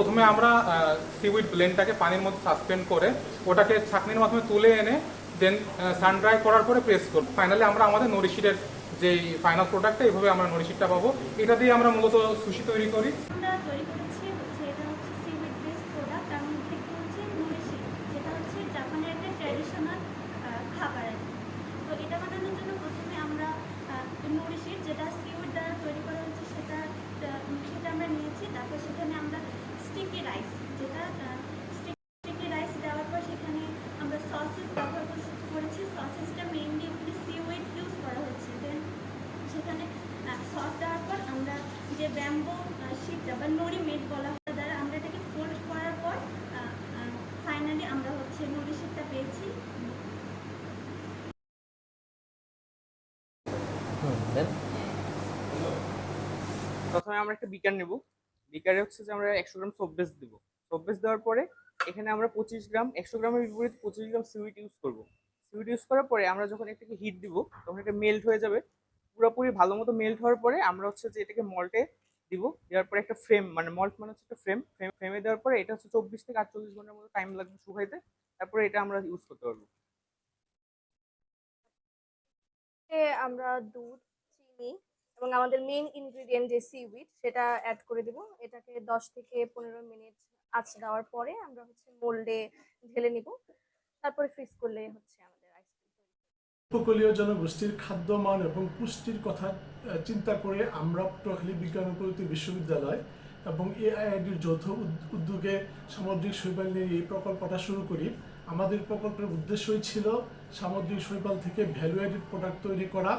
প্রথমে আমরা সিউইড ব্লেন্ডটাকে পানির মধ্যে সাসপেন্ড করে ওটাকে ছাঁকনির মাধ্যমে তুলে এনে দেন সান ড্রাই করার পরে প্রেস করব। ফাইনালি আমরা আমাদের নরিশিটের যে ফাইনাল প্রোডাক্টটা এইভাবে আমরা নরিশিটটা পাবো। এটা দিয়ে আমরা মূলত সুশি তৈরি করি। যেটা সিউইড দ্বারা তৈরি করা হচ্ছে, সেটা সেটা আমরা নিয়েছি, তারপর সেখানে আমরা স্টিকি রাইস যেটা স্টিকি রাইস দেওয়ার পর সেখানে আমরা সসেস ব্যবহার করেছি সসেসটা মেইনলি এখানে সিউইড ইউজ করা হচ্ছে। দেন সেখানে সস দেওয়ার পর আমরা যে ব্যাম্বো শিটটা বা নড়ি মেট বলা হয় দ্বারা আমরা এটাকে ফোল্ড করার পর ফাইনালি আমরা হচ্ছে নড়ি শিটটা পেয়েছি। প্রথমে আমরা একটা বিকার নেব। বিকারে হচ্ছে যে আমরা একশো গ্রাম সোপ বেস দেবো। সোপ বেস দেওয়ার পরে এখানে আমরা পঁচিশ গ্রাম, একশো গ্রামের বিপরীতে পঁচিশ গ্রাম সিউইট ইউজ করব। সিউইট ইউজ করার পরে আমরা যখন এটাকে হিট দিব, তখন এটা মেল্ট হয়ে যাবে। পুরোপুরি ভালো মতো মেল্ট হওয়ার পরে আমরা হচ্ছে যে এটাকে মল্টে দিব। দেওয়ার পরে একটা ফ্রেম মানে মল্ট মানে হচ্ছে একটা ফ্রেম ফ্রেম ফ্রেমে দেওয়ার পরে এটা হচ্ছে চব্বিশ থেকে আটচল্লিশ ঘণ্টার মতো টাইম লাগবে শুকাইতে। তারপরে এটা আমরা ইউজ করতে পারব। আমরা দুধ, চিনি এবং আমাদের মেইন ইনগ্রেডিয়েন্ট যে সিউইড সেটা অ্যাড করে দিব। এটাকে দশ থেকে পনেরো মিনিট আঁচ দেওয়ার পরে আমরা হচ্ছে মোল্ডে ঢেলে নিব। তারপরে ফ্রিজ করলে হচ্ছে আমাদের উপকূলীয় জনগোষ্ঠীর খাদ্য মান এবং পুষ্টির কথা চিন্তা করে আমরা পটুয়াখালী বিজ্ঞান ও প্রযুক্তি বিশ্ববিদ্যালয় এবং এআইআইডির যৌথ উদ- উদ্যোগে সামুদ্রিক শৈবাল নিয়ে এই প্রকল্পটা শুরু করি। আমাদের প্রকল্পের উদ্দেশ্যই ছিল সামুদ্রিক শৈবাল থেকে ভ্যালু অ্যাডেড প্রোডাক্ট তৈরি করা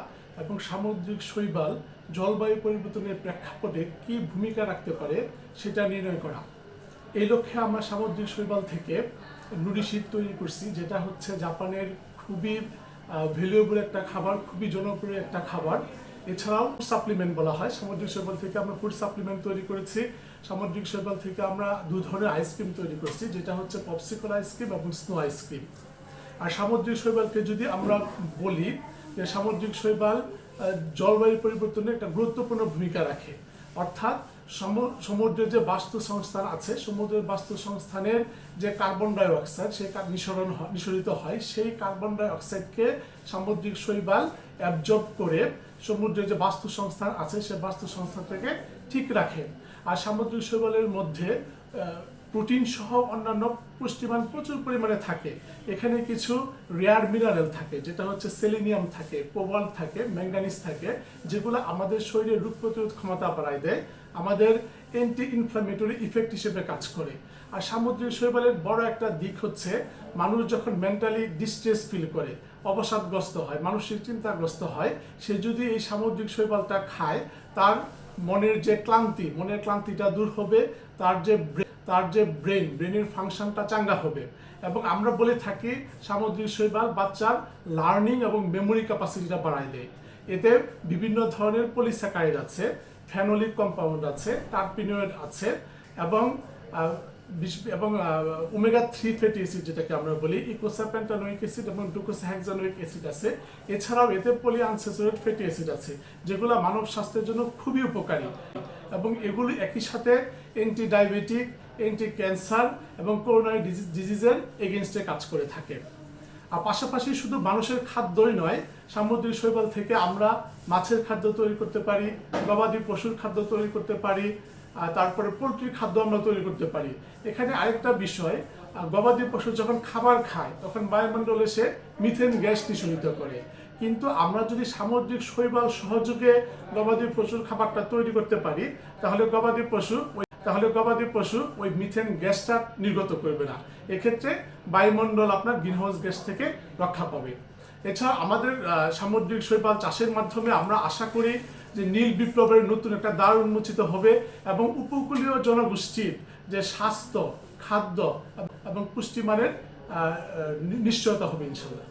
এবং সামুদ্রিক শৈবাল জলবায়ু পরিবর্তনের প্রেক্ষাপটে কী ভূমিকা রাখতে পারে সেটা নির্ণয় করা। এই লক্ষ্যে আমরা সামুদ্রিক শৈবাল থেকে নুডি শীত তৈরি করছি, যেটা হচ্ছে জাপানের খুবই ভ্যালুয়েবল একটা খাবার, খুবই জনপ্রিয় একটা খাবার। এছাড়াও সাপ্লিমেন্ট বলা হয়। সামুদ্রিক শৈবাল থেকে আমরা ফুড সাপ্লিমেন্ট তৈরি করেছি। সামুদ্রিক শৈবাল থেকে আমরা দু ধরনের আইসক্রিম তৈরি করছি, যেটা হচ্ছে পপসিকল আইসক্রিম এবং স্নো আইসক্রিম আর সামুদ্রিক শৈবালকে যদি আমরা বলি যে সামুদ্রিক শৈবাল জলবায়ু পরিবর্তনে একটা গুরুত্বপূর্ণ ভূমিকা রাখে। অর্থাৎ সমু- সমুদ্রের যে বাস্তু সংস্থান আছে, সমুদ্রের বাস্তু সংস্থানের যে কার্বন ডাই অক্সাইড সেই নিঃসরণ নিঃসরিত হয়, সেই কার্বন ডাই অক্সাইডকে সামুদ্রিক শৈবাল অ্যাবজর্ব করে সমুদ্রের যে বাস্তু সংস্থান আছে, সে বাস্তু সংস্থান থেকে ঠিক রাখে। আর সামুদ্রিক শৈবালের মধ্যে প্রোটিন সহ অন্যান্য পুষ্টিমান প্রচুর পরিমাণে থাকে। এখানে কিছু রেয়ার মিনারেল থাকে, যেটা হচ্ছে সেলিনিয়াম থাকে কোবাল্ট থাকে ম্যাঙ্গানিজ থাকে, যেগুলো আমাদের শরীরে রোগ প্রতিরোধ ক্ষমতা বাড়ায় দেয়, আমাদের অ্যান্টি ইনফ্লামেটরি ইফেক্ট হিসেবে কাজ করে। আর সামুদ্রিক শৈবালের বড় একটা দিক হচ্ছে, মানুষ যখন মেন্টালি ডিস্ট্রেস ফিল করে, অবসাদগ্রস্ত হয় মানসিক চিন্তাগ্রস্ত হয়, সে যদি এই সামুদ্রিক শৈবালটা খায়, তার মনের যে ক্লান্তি, মনের ক্লান্তিটা দূর হবে, তার যে তার যে ব্রেন ব্রেনের ফাংশনটা চাঙ্গা হবে। এবং আমরা বলে থাকি, সামুদ্রিক শৈবাল বাচ্চার লার্নিং এবং মেমোরি ক্যাপাসিটিটা বাড়ায় দেয়। এতে বিভিন্ন ধরনের পলিসাকাইড আছে ফ্যানোলিক কম্পাউন্ড আছে, টার্পিনোয়েড আছে, এবং এবং ওমেগা থ্রি ফ্যাটি অ্যাসিড যেটাকে আমরা বলি ইকোসাপেন্টানোইক অ্যাসিড এবং ডুকোসাহেক্সানোইক অ্যাসিড আছে। এছাড়াও এতে আনসেচুরেট ফ্যাটি অ্যাসিড আছে, যেগুলো মানব স্বাস্থ্যের জন্য খুবই উপকারী। এবং এগুলি একই সাথে অ্যান্টি ডায়াবেটিক অ্যান্টি ক্যান্সার এবং করোনারি ডিজিজের এগেনস্টে কাজ করে থাকে। আর পাশাপাশি শুধু মানুষের খাদ্যই নয়, সামুদ্রিক শৈবাল থেকে আমরা মাছের খাদ্য তৈরি করতে পারি, গবাদি পশুর খাদ্য তৈরি করতে পারি তারপরে পোলট্রির খাদ্য আমরা তৈরি করতে পারি। এখানে আরেকটা বিষয় গবাদি পশু যখন খাবার খায়, তখন বায়ুমণ্ডলে সে মিথেন গ্যাস নিঃসরিত করে। কিন্তু আমরা যদি সামুদ্রিক শৈবাল সহযোগে গবাদি পশুর খাবারটা তৈরি করতে পারি, তাহলে গবাদি পশু ওই, তাহলে গবাদি পশু ওই মিথেন গ্যাসটা নির্গত করবে না। এক্ষেত্রে বায়ুমণ্ডল আপনার গ্রিনহাউস গ্যাস থেকে রক্ষা পাবে। এছাড়া আমাদের সামুদ্রিক শৈবাল চাষের মাধ্যমে আমরা আশা করি যে নীল বিপ্লবের নতুন একটা দ্বার উন্মোচিত হবে এবং উপকূলীয় জনগোষ্ঠীর যে স্বাস্থ্য, খাদ্য এবং পুষ্টিমানের নিশ্চয়তা হবে ইনশাল্লাহ